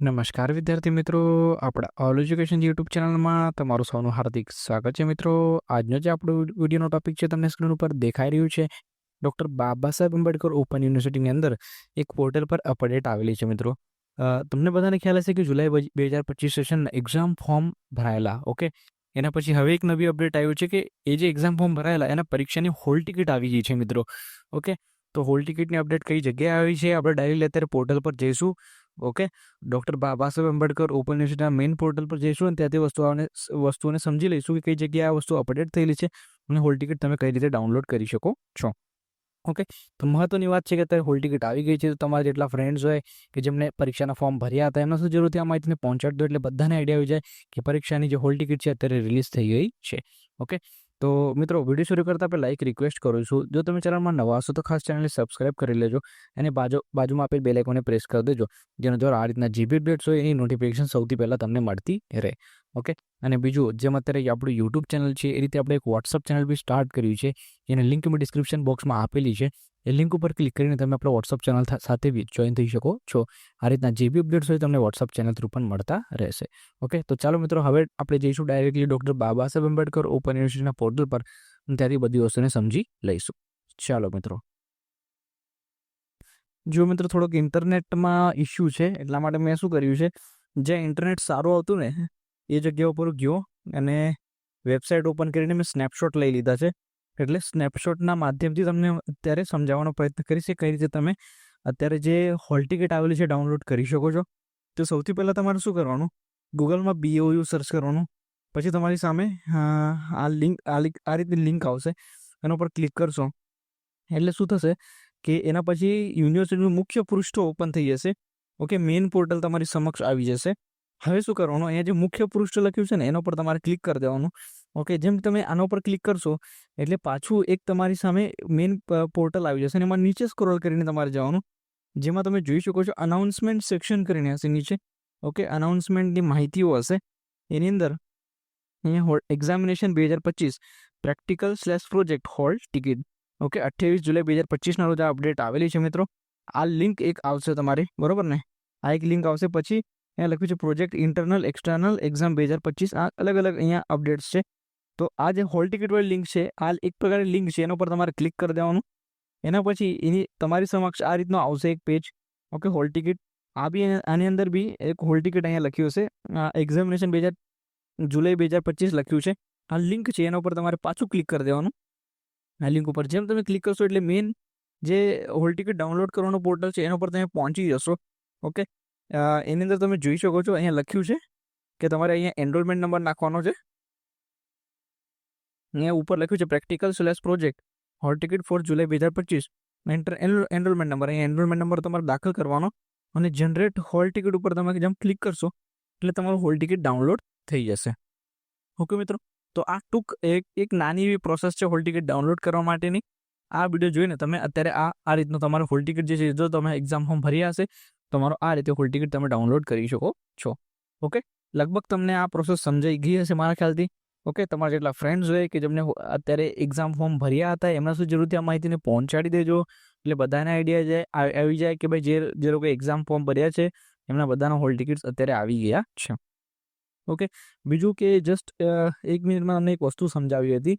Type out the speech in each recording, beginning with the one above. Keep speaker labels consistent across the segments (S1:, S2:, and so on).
S1: નમસ્કાર વિદ્યાર્થી મિત્રો, આપણા ઓલ એજ્યુકેશન યુટ્યુબ ચેનલમાં તમારું સૌનું હાર્દિક સ્વાગત છે મિત્રો. આજનો જે આપણો વિડીયોનો ટોપિક છે, તમને સ્ક્રીન ઉપર દેખાઈ રહ્યું છે. ડૉક્ટર બાબા સાહેબ આંબેડકર ઓપન યુનિવર્સિટીની અંદર એક પોર્ટલ પર અપડેટ આવેલી છે મિત્રો. તમને બધાને ખ્યાલ હશે કે જુલાઈ બે હજાર પચીસ સેશનના એક્ઝામ ફોર્મ ભરાયેલા ઓકે એના પછી હવે એક નવી અપડેટ આવ્યું છે કે એ જે એક્ઝામ ફોર્મ ભરાયેલા, એના પરીક્ષાની હોલ ટિકિટ આવી ગઈ છે મિત્રો ઓકે તો હોલ ટિકિટની અપડેટ કઈ જગ્યાએ આવી છે? આપણે ડાયરેક્ટલી અત્યારે પોર્ટલ પર જઈશું. Okay doctor Baba Saheb Ambedkar open યુનિવર્સિટીના મેઇન પોર્ટલ પર જઈશું અને ત્યાંથી વસ્તુઓને વસ્તુઓને સમજી લઈશું કે કઈ જગ્યાએ આ વસ્તુ અપડેટ થયેલી છે અને હોલ ટિકિટ તમે કઈ રીતે ડાઉનલોડ કરી શકો છો. ઓકે તો મહત્વની વાત છે કે અત્યારે હોલ ટિકિટ આવી ગઈ છે તો તમારા જેટલા ફ્રેન્ડ્સ હોય કે જેમને પરીક્ષાના ફોર્મ ભર્યા હતા એમને શું જરૂરથી આ માહિતીને પહોંચાડી દો એટલે બધાને આઈડિયા આવી જાય કે પરીક્ષાની જે હોલ ટિકિટ છે અત્યારે રિલીઝ થઈ ગઈ છે. ઓકે તો મિત્રો, વીડિયો શરૂ કરતાં પહેલાં એક રિક્વેસ્ટ કરું છું. જો તમે ચેનલમાં નવા હશો, તો ખાસ ચેનલને સબસ્ક્રાઇબ કરી લેજો અને બાજુ, બાજુમાં આપેલ બે આઇકોને પ્રેસ કરી દેજો, જેના દ્વારા આ રીતના જીબી અપડેટ્સ હોય, એની નોટિફિકેશન સૌથી પહેલાં તમને મળતી રહે. ઓકે? અને બીજું, જેમ અત્યારે આપણું યુટ્યુબ ચેનલ છે, એ રીતે આપણે એક વોટ્સઅપ ચેનલ બી સ્ટાર્ટ કર્યું છે. એની લિંક મેં ડિસ્ક્રિપ્શન બોક્સમાં આપેલી છે. એ લિંક ઉપર ક્લિક કરીને તમે આપણા વોટ્સઅપ ચેનલ સાથે જોઈન થઈ શકો છો. આ રીતના જે બી અપડેટ્સ હોય તમને વોટ્સઅપ ચેનલ થ્રુ પણ મળતા રહેશે. ઓકે તો ચાલો મિત્રો, હવે આપણે જઈશું directly doctor Baba Saheb Ambedkar open યુનિવર્સિટીના પોર્ટલ પર ત્યાંથી બધી વસ્તુને સમજી લઈશું. ચાલો મિત્રો. જો મિત્રો થોડોક ઇન્ટરનેટમાં ઇસ્યુ છે, એટલા માટે મેં શું કર્યું છે જ્યાં ઇન્ટરનેટ સારું આવતું ને, એ જગ્યા ઉપર ગયો અને વેબસાઇટ ઓપન કરીને મેં સ્નેપશોટ લઈ લીધા છે. એટલે સ્નેપશોટના માધ્યમથી તમને અત્યારે સમજાવવાનો પ્રયત્ન કરીશ કે કઈ રીતે તમે અત્યારે જે હોલ ટિકિટ આવેલી છે ડાઉનલોડ કરી શકો છો. તો સૌથી પહેલાં તમારે શું કરવાનું? ગૂગલમાં બીઓયુ સર્ચ કરવાનું. પછી તમારી સામે આ લિંક આ રીતની લિંક આવશે. એના ઉપર ક્લિક કરશો. એટલે શું થશે કે એના પછી યુનિવર્સિટીનું મુખ્ય પૃષ્ઠો ઓપન થઈ જશે. ઓકે મેઇન પોર્ટલ તમારી સમક્ષ આવી જશે. હવે શું કરવાનું? અહીંયા જે મુખ્ય પૃષ્ઠ લખ્યું છે ને, એના પર તમારે ક્લિક કરી દેવાનું. ઓકે, જેમ તમે આના ઉપર ક્લિક કરશો, એટલે પાછું એક તમારી સામે મેઇન પોર્ટલ આવી જશે અને એમાં નીચે સ્ક્રોલ કરીને તમારે જવાનું. જેમાં તમે જોઈ શકો છો અનાઉન્સમેન્ટ સેક્શન કરીને હશે નીચે. ઓકે અનાઉન્સમેન્ટની માહિતીઓ હશે. એની અંદર અહીંયા એક્ઝામિનેશન બે હજાર પચીસ practical slash project hall ticket okay, અઠ્યાવીસ જુલાઈ બે હજાર પચીસના રોજ આ અપડેટ આવેલી છે મિત્રો. આ લિંક એક આવશે તમારી, બરોબર ને? આ એક લિંક આવશે પછી અહીંયા લખ્યું છે પ્રોજેક્ટ ઇન્ટરનલ એક્સટર્નલ એક્ઝામ બે હજાર પચીસ, આ અલગ અલગ અહીંયા અપડેટ્સ છે. તો આ જે હોલ ટિકિટ વાળી લિંક છે, આ એક પ્રકારની લિંક છે, એના પર તમારે ક્લિક કરી દેવાનું. એના પછી એની, તમારી સમક્ષ આ રીતનો આવશે એક પેજ ઓકે હોલ ટિકિટ આ બી આની અંદર બી એક હોલ ટિકિટ અહીંયા લખ્યું હશે. એક્ઝામિનેશન બે હજાર, જુલાઈ બે હજાર પચીસ લખ્યું છે. આ લિંક છે, એના ઉપર તમારે પાછું ક્લિક કરી દેવાનું. આ લિંક ઉપર જેમ તમે ક્લિક કરશો એટલે મેઇન જે હોલ ટિકિટ ડાઉનલોડ કરવાનો પોર્ટલ છે, એના પર તમે પહોંચી જશો. ઓકે એની અંદર તમે જોઈ શકો છો, અહીંયા લખ્યું છે કે તમારે અહીંયા એનરોલમેન્ટ નંબર નાખવાનો છે. અહીંયા ઉપર લખ્યું છે practical slash project hall ticket for જુલાઈ બે હજાર પચીસ. એન્ટર એનરોલમેન્ટ નંબર અહીંયા એનરોલમેન્ટ નંબર તમારે દાખલ કરવાનો અને જનરેટ હોલ ટિકિટ ઉપર તમે જેમ ક્લિક કરશો, એટલે તમારું હોલ ટિકિટ ડાઉનલોડ થઈ જશે. ઓકે મિત્રો, તો આ ટૂંક એક એક નાની એવી પ્રોસેસ છે હોલ ટિકિટ ડાઉનલોડ કરવા માટેની. આ વીડિયો જોઈને તમે અત્યારે આ આ રીતનું તમારો હોલ ટિકિટ જે છે, જો તમે એક્ઝામ ફોર્મ ભર્યા હશે, તમારો આ રીતે હોલ ટિકિટ તમે ડાઉનલોડ કરી શકો છો. ઓકે લગભગ તમને આ પ્રોસેસ સમજાઈ ગઈ હશે મારા ખ્યાલથી. ઓકે, તમારા જેટલા ફ્રેન્ડ્સ હોય કે જેમને અત્યારે એક્ઝામ ફોર્મ ભર્યા હતા, એમના શું જરૂરથી આ માહિતીને પહોંચાડી દેજો. એટલે બધાને આઈડિયા જાય આવી જાય કે ભાઈ જે જે લોકો એક્ઝામ ફોર્મ ભર્યા છે, એમના બધાના હોલ ટિકિટ્સ અત્યારે આવી ગયા છે. ઓકે, બીજું કે જસ્ટ એક મિનિટમાં તમને એક વસ્તુ સમજાવી હતી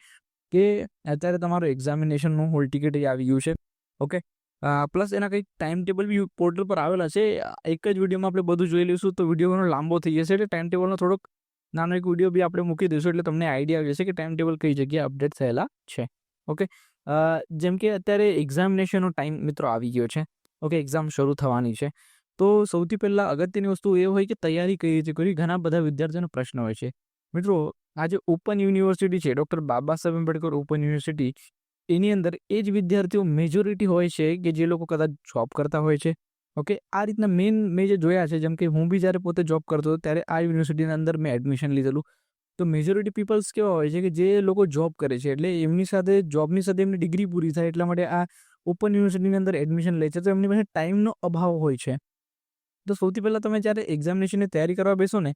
S1: કે અત્યારે તમારું એક્ઝામિનેશનનું હોલ ટિકિટ આવી ગયું છે. ઓકે પ્લસ એના કંઈક ટાઈમ ટેબલ બી પોર્ટલ પર આવેલા છે. એક જ વિડીયોમાં આપણે બધું જોઈ લઈશું તો વીડિયો લાંબો થઈ જશે એટલે ટાઈમ ટેબલનો થોડોક નાનો એક વીડિયો બી આપણે મૂકી દઈશું એટલે તમને આઈડિયા આવી જશે કે ટાઈમ ટેબલ કઈ જગ્યાએ અપડેટ થયેલા છે. ઓકે જેમ કે અત્યારે એક્ઝામિનેશનનો ટાઈમ મિત્રો આવી ગયો છે. ઓકે એક્ઝામ શરૂ થવાની છે. તો સૌથી પહેલાં અગત્યની વસ્તુ એ હોય કે તૈયારી કઈ રીતે કરવી? ઘણા બધા વિદ્યાર્થીઓનો પ્રશ્ન હોય છે. મિત્રો આ જે ઓપન યુનિવર્સિટી છે. Doctor Baba Saheb Ambedkar open university એની અંદર એ જ વિદ્યાર્થીઓ મેજોરિટી હોય છે કે જે લોકો કદાચ જોબ કરતા હોય છે. ઓકે આ રીતના મેઇન મેં જે જોયા છે, જેમ કે હું બી જ્યારે પોતે જોબ કરતો હતો, ત્યારે આ યુનિવર્સિટીની અંદર મેં એડમિશન લીધેલું. તો મેજોરિટી પીપલ્સ કેવા હોય છે કે જે લોકો જોબ કરે છે, એટલે એમની સાથે જોબની સાથે એમની ડિગ્રી પૂરી થાય, એટલા માટે આ ઓપન યુનિવર્સિટીની અંદર એડમિશન લે છે. તો એમની પાસે ટાઈમનો અભાવ હોય છે. તો સૌથી પહેલાં તમે જ્યારે એક્ઝામિનેશનની તૈયારી કરવા બેસો ને,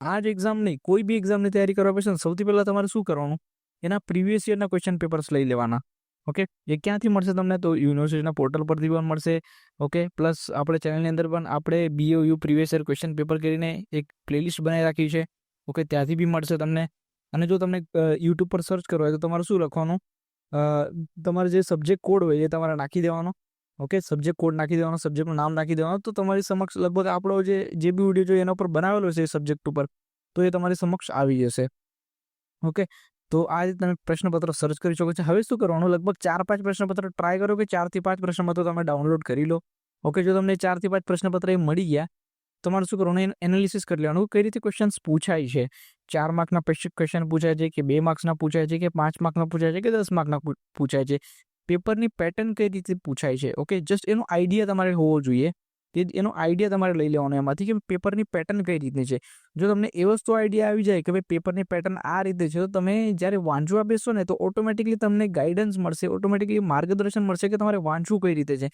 S1: આ જ એક્ઝામ નહીં, કોઈ બી એક્ઝામની તૈયારી કરવા બેસો ને, સૌથી પહેલાં તમારે શું કરવાનું? એના પ્રીવિયસ યરના ક્વેશ્ચન પેપર્સ લઈ લેવાના. ઓકે? એ ક્યાંથી મળશે તમને? તો યુનિવર્સિટીના પોર્ટલ પરથી પણ મળશે. ઓકે? પ્લસ આપણે ચેનલની અંદર પણ આપણે BOU previous year question paper કરીને એક પ્લેલિસ્ટ બનાવી રાખી છે. ઓકે? ત્યાંથી બી મળશે તમને. અને જો તમને યુટ્યુબ પર સર્ચ કરવા હોય તો તમારે શું લખવાનું? તમારે જે સબ્જેક્ટ કોડ હોય એ તમારે નાખી દેવાનો. ઓકે? સબ્જેક્ટ કોડ નાખી દેવાનો સબ્જેક્ટનું નામ નાખી દેવાનું. તો તમારી સમક્ષ લગભગ આપણો જે જે બી વીડિયો જોઈએ એના ઉપર બનાવેલો છે એ સબ્જેક્ટ ઉપર. તો એ તમારી સમક્ષ આવી જશે. ઓકે? તો આ રીતે તમે પ્રશ્નપત્ર સર્ચ કરી શકો છો. હવે શું કરવાનું? લગભગ ચાર પાંચ પ્રશ્નપત્ર ટ્રાય કરો કે ચારથી પાંચ પ્રશ્નપત્રો તમે ડાઉનલોડ કરી લો. ઓકે જો તમને ચારથી પાંચ પ્રશ્નપત્ર એ મળી ગયા તમારે શું કરવાનું? એનાલિસિસ કરી લેવાનું. કઈ રીતે ક્વેશ્ચન્સ પૂછાય છે? ચાર માર્કના ક્વેશ્ચન પૂછાય છે કે બે માર્ક્સના પૂછાય છે કે પાંચ માર્કના પૂછાય છે કે દસ માર્કના પૂછાય છે? પેપરની પેટર્ન કઈ રીતે પૂછાય છે? ઓકે જસ્ટ એનો આઈડિયા તમારે હોવો જોઈએ. તે એનો આઈડિયા તમારે લઈ લેવાનો. એમાંથી કે પેપરની પેટર્ન કઈ રીતની છે? જો તમને એ વસ્તુ આઈડિયા આવી જાય કે ભાઈ પેપરની પેટર્ન આ રીતે છે, તો તમે જ્યારે વાંચવા બેસો ને તો ઓટોમેટિકલી તમને ગાઈડન્સ મળશે ઓટોમેટિકલી માર્ગદર્શન મળશે કે તમારે વાંચવું કઈ રીતે છે.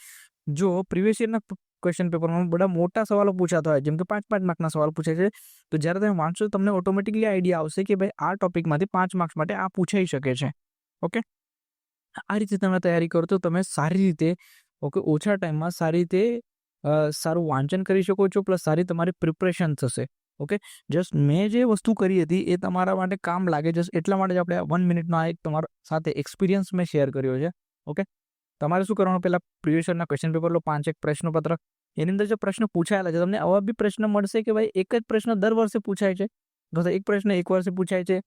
S1: જો પ્રિવિયસ યરના ક્વેશ્ચન પેપરમાં બધા મોટા સવાલો પૂછાતા હોય, જેમ કે પાંચ પાંચ માર્કના સવાલ પૂછે છે, તો જ્યારે તમે વાંચશો તમને ઓટોમેટિકલી આઈડિયા આવશે કે ભાઈ આ ટોપિકમાંથી પાંચ માર્ક્સ માટે આ પૂછાઈ શકે છે. ઓકે? આ રીતે તમે તૈયારી કરો તો તમે સારી રીતે, ઓકે, ઓછા ટાઈમમાં સારી રીતે સારું વાંચન કરી શકો છો, પ્લસ સારી તમારી પ્રિપરેશન થશે, ઓકે? જસ્ટ મેં જે વસ્તુ કરી હતી એ તમારા માટે કામ લાગે, જસ્ટ એટલા માટે જ આપણે વન મિનિટનો આ એક તમારા સાથે એક્સપિરિયન્સ મેં શેર કર્યો છે, ઓકે? તમારે શું કરવાનું પહેલાં પ્રિવિયસના ક્વેશ્ચન પેપર લો, પાંચ એક પ્રશ્નપત્ર, એની અંદર જે પ્રશ્ન પૂછાયેલા છે, તમને આવા બી પ્રશ્ન મળશે કે ભાઈ એક જ પ્રશ્ન દર વર્ષે પૂછાય છે, અથવા એક પ્રશ્ન એક વર્ષે પૂછાય છે,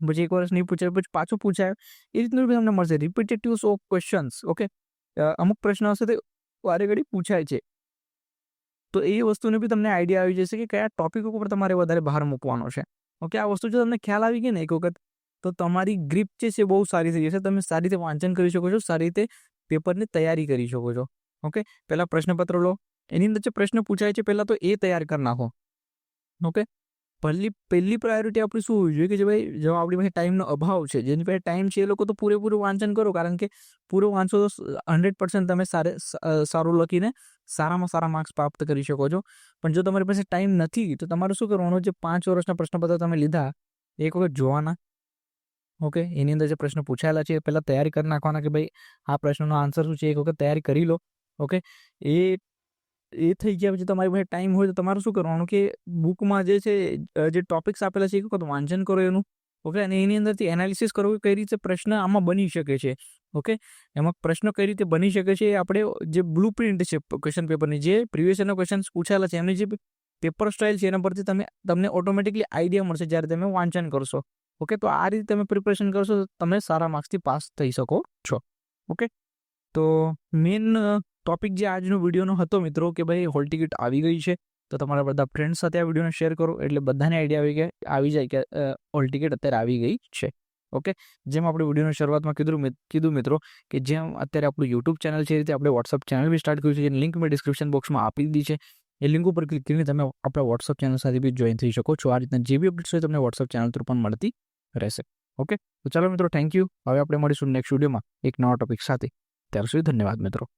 S1: પછી એક વર્ષ નહીં પૂછાય, પછી પાછું પૂછાય, એ રીતનું તમને મળશે રિપીટેટિવ્સ ઓફ ક્વેશ્ચન્સ ઓકે? અમુક પ્રશ્નો હશે તે વારે ઘડી પૂછાય છે. તો એ વસ્તુને બી તમને આઈડિયા આવી જશે કે કયા ટોપિક ઉપર તમારે વધારે ભાર મૂકવાનો છે. ઓકે, આ વસ્તુ જો તમને ખ્યાલ આવી ગઈ ને એક વખત, તો તમારી ગ્રીપ છે બહુ સારી થઈ જશે. તમે સારી રીતે વાંચન કરી શકો છો, સારી રીતે પેપરની તૈયારી કરી શકો છો. ઓકે, પહેલાં પ્રશ્નપત્ર લો. એની અંદર જે પ્રશ્ન પૂછાય છે, પહેલાં તો એ તૈયાર કરી નાખો. ઓકે? પહેલી પહેલી પ્રાયોરિટી આપણી શું હોવી જોઈએ? કે જે ભાઈ જેમાં આપણી પાસે ટાઈમનો અભાવ છે. જેની પાસે ટાઈમ છે એ લોકો તો પૂરેપૂરું વાંચન કરો. કારણ કે પૂરું વાંચો તો હંડ્રેડ પર્સન્ટ તમે સારે સારું લખીને સારામાં સારા માર્ક્સ પ્રાપ્ત કરી શકો છો. પણ જો તમારી પાસે ટાઈમ નથી, તો તમારે શું કરવાનું? જે પાંચ વર્ષના પ્રશ્નપત્ર તમે લીધા એક વખત જોવાના. ઓકે? એની અંદર જે પ્રશ્ન પૂછાયેલા છે એ પહેલાં તૈયારી કરી નાખવાના કે ભાઈ આ પ્રશ્નનો આન્સર શું છે? એક વખત તૈયારી કરી લો. ઓકે? એ એ થઈ ગયા પછી તમારી પાસે ટાઈમ હોય તો તમારે શું કરવાનું કે બુકમાં જે છે જે ટોપિક્સ આપેલા છે એક વખત વાંચન કરો એનું ઓકે અને એની અંદરથી એનાલિસિસ કરો કે કઈ રીતે પ્રશ્ન આમાં બની શકે છે ઓકે એમાં પ્રશ્ન કઈ રીતે બની શકે છે આપણે જે બ્લુ પ્રિન્ટ છે ક્વેશ્ચન પેપરની જે પ્રિવિયસ યરના ક્વેશ્ચન પૂછાયેલા છે એમની જે પેપર સ્ટાઇલ છે એના પરથી તમે, તમને ઓટોમેટિકલી આઈડિયા મળશે જ્યારે તમે વાંચન કરશો ઓકે તો આ રીતે તમે પ્રિપરેશન કરશો તો તમે સારા માર્ક્સથી પાસ થઈ શકો છો ઓકે તો મેઇન ટોપિક જે આજનો વિડીયોનો હતો મિત્રો કે ભાઈ હોલ ટિકિટ આવી ગઈ છે, તો તમારા બધા ફ્રેન્ડ્સ સાથે આ વિડીયોને શેર કરો. એટલે બધાને આઈડિયા આવી ગયા આવી જાય કે હોલ ટિકિટ અત્યારે આવી ગઈ છે. ઓકે જેમ આપણે વિડીયોની શરૂઆતમાં કીધું કીધું મિત્રો કે જેમ અત્યારે આપણું યુટ્યુબ ચેનલ છે એ રીતે આપણે વોટ્સઅપ ચેનલ બી સ્ટાર્ટ કર્યું છે. જેની લિંક મેં ડિસ્ક્રિપ્શન બોક્સમાં આપી દીધી છે. એ લિંક ઉપર ક્લિક કરીને તમે આપણા વોટ્સઅપ ચેનલ સાથે બી જોઈન થઈ શકો છો. આ રીતના જે બી અપડેટ્સ હોય તમને વોટ્સઅપ ચેનલ થ્રુ પણ મળતી રહેશે. ઓકે તો ચાલો મિત્રો થેન્ક યુ હવે આપણે મળીશું નેક્સ્ટ વિડીયોમાં એક નવા ટોપિક સાથે. ત્યાર સુધી ધન્યવાદ મિત્રો.